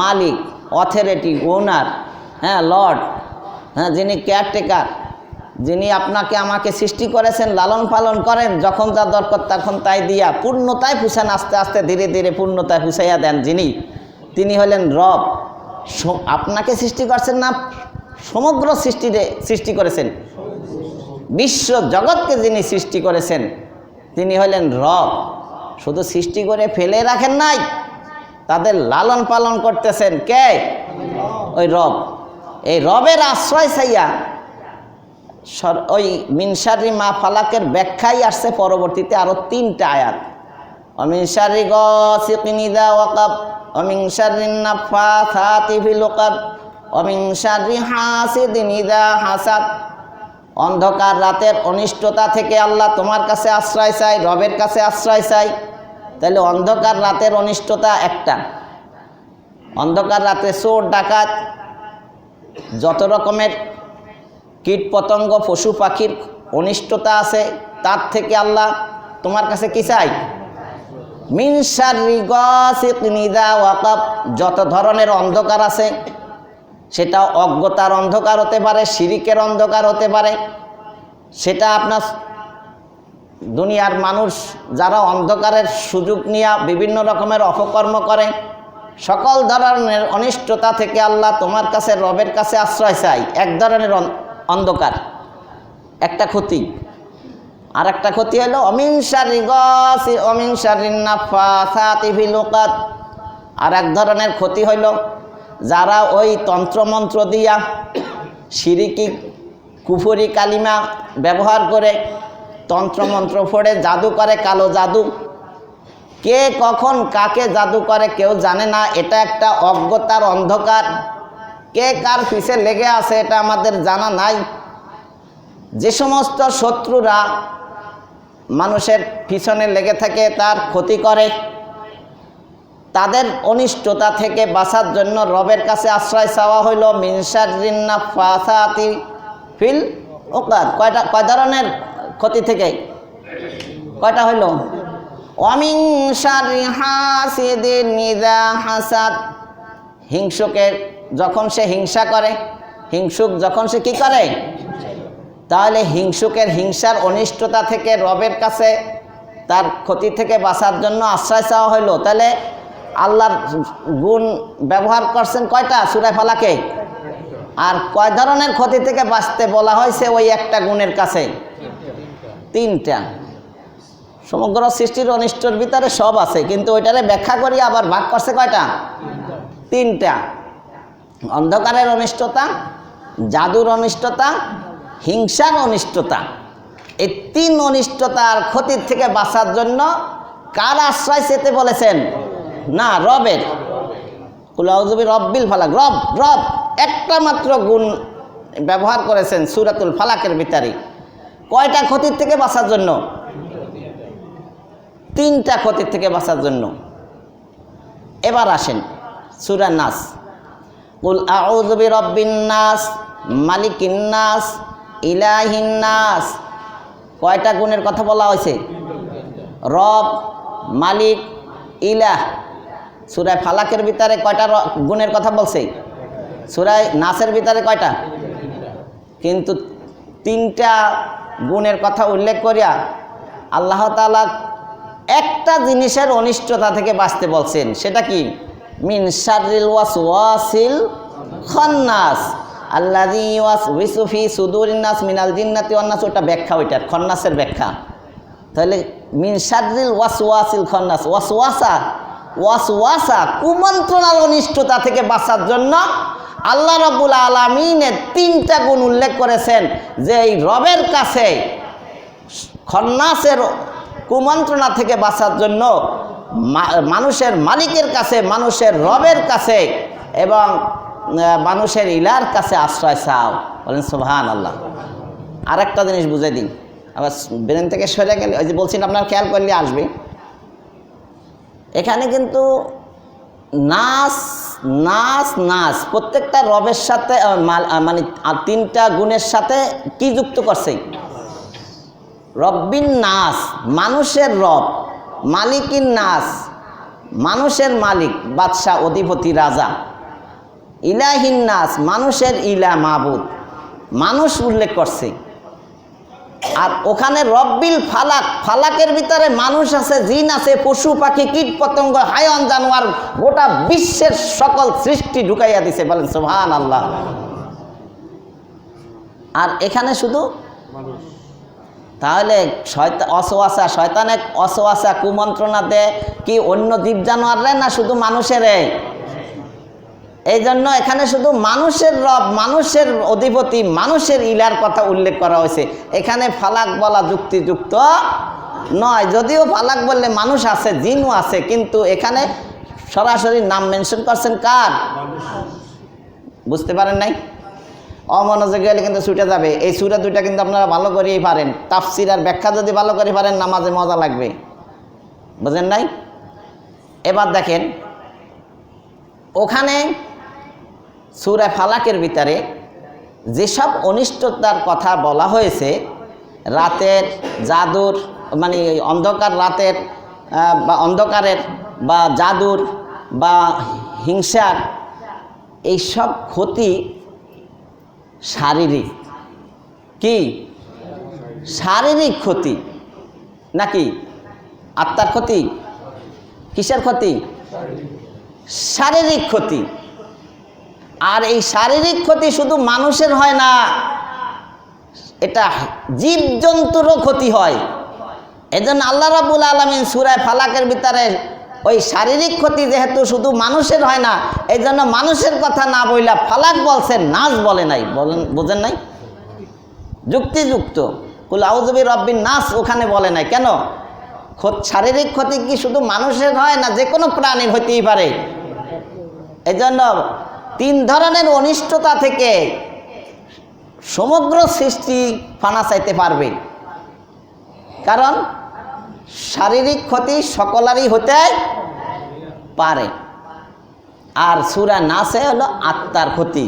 মালিক authority ওনার হ্যাঁ Lord হ্যাঁ যিনি কেয়ারটেকার যিনি আপনাকে আমাকে সৃষ্টি করেছেন, লালন পালন করেন, যখন যা দরকার তখন তাই দিয়া, পূর্ণতায় পুষেন, আস্তে আস্তে ধীরে ধীরে পূর্ণতায় পুষাইয়া দেন যিনি, তিনি হলেন রব। আপনাকে সৃষ্টি করছেন না, সমগ্র সৃষ্টিতে সৃষ্টি করেছেন। বিশ্ব জগৎকে যিনি সৃষ্টি করেছেন, তিনি হলেন রব। শুধু সৃষ্টি করে ফেলে রাখেন নাই তাদের লালন পালন করতেছেন কে? ওই রব। এই রবের আশ্রয় চাইয়া ওই মিনসারি মা ফালাকের ব্যাখ্যাই আসছে পরবর্তীতে আরও তিনটা আয়াত। অমিনসারি গিদা ওয়াকাব অমিনসারি নাফা থাতি ফিলুকাব অমিনসারি হাসিদিন ইদা হাসাদ। অন্ধকার রাতের অনিষ্টতা থেকে আল্লাহ তোমার কাছে আশ্রয় চাই রবের কাছে আশ্রয় চাই তাহলে অন্ধকার রাতের অনিষ্টতা একটা। অন্ধকার রাতে চোর, ডাকাত, যত রকমের কীট পতঙ্গ, পশু পাখির অনিষ্টতা আছে, তার থেকে আল্লাহ তোমার কাছে কি চাই? ওয়াকাব। যত ধরনের অন্ধকার আছে, সেটা অজ্ঞতার অন্ধকার হতে পারে, শিরিকের অন্ধকার হতে পারে, সেটা আপনার দুনিয়ার মানুষ যারা অন্ধকারের সুযোগ নিয়ে বিভিন্ন রকমের অপকর্ম করে, সকল ধরনের অনিষ্টতা থেকে আল্লাহ তোমার কাছে, রবের কাছে আশ্রয় চাই। এক ধরনের অন্ধকার, একটা ক্ষতি। আর একটা ক্ষতি হলো অমিনসারি গসি ফিল উকাদ আর এক ধরনের ক্ষতি হইল যারা ওই তন্ত্রমন্ত্র দিয়া সিরিকি কুফরি কালিমা ব্যবহার করে তন্ত্রমন্ত্র ফোড়ে জাদু করে কালো জাদু। কে কখন কাকে জাদু করে কেউ জানে না, এটা একটা অজ্ঞতার অন্ধকার। কে কার পিছে লেগে আছে, এটা আমাদের জানা নাই। যে সমস্ত শত্রুরা মানুষের পিছনে লেগে থাকে, তার ক্ষতি করে। তাদের অনিষ্টতা থেকে বাঁচার জন্য রবের কাছে আশ্রয় চাওয়া হইল মিনসার ফাসাতি ফিল ওকাদ কয়টা কয় ধরনের ক্ষতি থেকে কয়টা হইল? অমিংসার হাসিদের নিদা হাসাদ। হিংসুকের যখন সে হিংসা করে, হিংসুক যখন সে কি করে? তাহলে হিংসুকের হিংসার অনিষ্টতা থেকে রবের কাছে তার ক্ষতি থেকে বাঁচার জন্য আশ্রয় চাওয়া হইল। তাহলে আল্লাহর গুণ ব্যবহার করছেন কয়টা? সুরায় ফালাকে। আর কয় ধরনের ক্ষতি থেকে বাঁচতে বলা হয়েছে ওই একটা গুণের কাছে? তিনটা। সমগ্র সৃষ্টির অনিষ্টর ভিতরে সব আছে, কিন্তু ওইটারে ব্যাখ্যা করি আবার ভাগ করছে কয়টা? তিনটা। অন্ধকারের অনিষ্টতা, জাদুর অনিষ্টতা, হিংসার অনিষ্টতা। এই তিন অনিষ্টতার ক্ষতির থেকে বাঁচার জন্য কার আশ্রয় চেতে বলেছেন? না, রবের। কুলাউজবি রব্বিল ফালাক। রব রব, একটা মাত্র গুণ ব্যবহার করেছেন সুরাতুল ফালাকের ভিতরে। কয়টা ক্ষতির থেকে বাঁচার জন্য? তিনটা ক্ষতির থেকে বাঁচার জন্য। এবার আসেন সুরা নাস। কুল আউযু রব্বিন নাস, মালিকিন নাস, ইলাহিন নাস। কয়টা গুণের কথা বলা হয়েছে? রব, মালিক, ইলাহ। সুরায় ফালাকের ভিতরে কয়টা গুণের কথা বলছে? সুরায় নাসের ভিতরে কয়টা? কিন্তু তিনটা গুণের কথা উল্লেখ করিয়া আল্লাহ তাআলা একটা জিনিসের অনিষ্টতা থেকে বাঁচতে বলছেন, সেটা কি? মিন শারিল ওয়াস ওয়াসিল খন্নাস আল্লাদি ওয়াস উইসুফি সুদুরিন নাস মিনাল জিন্নাতি ওয়ান্নাস ওটা ব্যাখ্যা ওইটার, খন্নাসের ব্যাখ্যা। তাহলে মিন শারিল ওয়াস ওয়াসিল খন্নাস ওয়াস ওয়াসা ওয়াস ওয়াসা কুমন্ত্রণার অনিষ্টতা থেকে বাঁচার জন্য আল্লাহ রব্বুল আলমিনের তিনটা গুণ উল্লেখ করেছেন, যে এই রবের কাছে খন্নাসের কুমন্ত্রণা থেকে বাঁচার জন্য মানুষের মালিকের কাছে, মানুষের রবের কাছে এবং মানুষের ইলার কাছে আশ্রয় চাও। বলেন সুবহান আল্লাহ আরেকটা জিনিস বুঝে দিন। আবার ব্রেন থেকে সরে গেলে, ওই যে বলছেন আপনার খেয়াল করলে আসবে। এখানে কিন্তু নাচ নাচ নাচ প্রত্যেকটা রবের সাথে মানে তিনটা গুণের সাথে কি যুক্ত করছে? রব্বিন নাস, মানুষের রব, মালিকিন নাস, মানুষের মালিক, বাদশাহ, অধিপতি, রাজা। ইলাহিন্নাস মানুষের ইলা মাবুদ। মানুষ উল্লেখ করছে। আর ওখানে রব্বিল ফালাক, ফালাকের ভিতরে মানুষ আছে, জিন আছে, পশু, পাখি, কীট পতঙ্গ, হায়ন, জানোয়ার, গোটা বিশ্বের সকল সৃষ্টি ঢুকাইয়া দিছে, বলেন সোহান আল্লাহ আর এখানে শুধু? তাহলে অসোয়াশা শয়তানে অসোয়াশা কুমন্ত্রণা দেয় কি অন্য জীব জানোয়াররা না শুধু মানুষেরে এই জন্য এখানে শুধু মানুষের রব, মানুষের অধিপতি, মানুষের ইলার কথা উল্লেখ করা হয়েছে। এখানে ফালাক বলা যুক্তিযুক্ত নয়। যদিও ফালাক বললে মানুষ আছে, জিনও আছে, কিন্তু এখানে সরাসরি নাম মেনশন করছেন কার? বুঝতে পারেন নাই? অমনোযোগ গেলে কিন্তু ছুটে যাবে। এই সুরা দুইটা কিন্তু আপনারা ভালো করেই পারেন। তাফসির আর ব্যাখ্যা যদি ভালো করে পারেন, নামাজে মজা লাগবে। বুঝেন নাই? এবার দেখেন, ওখানে সুরা ফালাকের ভিতরে যেসব অনিষ্টতার কথা বলা হয়েছে, রাতের জাদুর মানে অন্ধকার রাতের বা অন্ধকারের বা জাদুর বা হিংসার এইসব ক্ষতি শারীরিক। কি? শারীরিক ক্ষতি। নাকি? আত্মার ক্ষতি? কিসের ক্ষতি? শারীরিক ক্ষতি। আর এই শারীরিক ক্ষতি শুধু মানুষের হয় না, এটা জীবজন্তুরও ক্ষতি হয়। এজন্য আল্লাহ রাবুল আলমিন সুরায় ফালাকের ভিতরে ওই শারীরিক ক্ষতি যেহেতু শুধু মানুষের হয় না এই জন্য মানুষের কথা না বইলা ফালাক বলছেন, নাচ বলে নাই। বলেন, বোঝেন নাই? যুক্তিযুক্ত। কুল আউজবি রব্বিন নাচ ওখানে বলে নাই। কেন? শারীরিক ক্ষতি কি শুধু মানুষের হয় না, যে কোনো প্রাণীর হইতেই পারে। এই জন্য তিন ধরনের অনিষ্টতা থেকে সমগ্র সৃষ্টি ফানা চাইতে পারবে। কারণ শারীরিক ক্ষতি সকলেরই হতে পারে। আর সুরা নাসে হলো আত্মার ক্ষতি।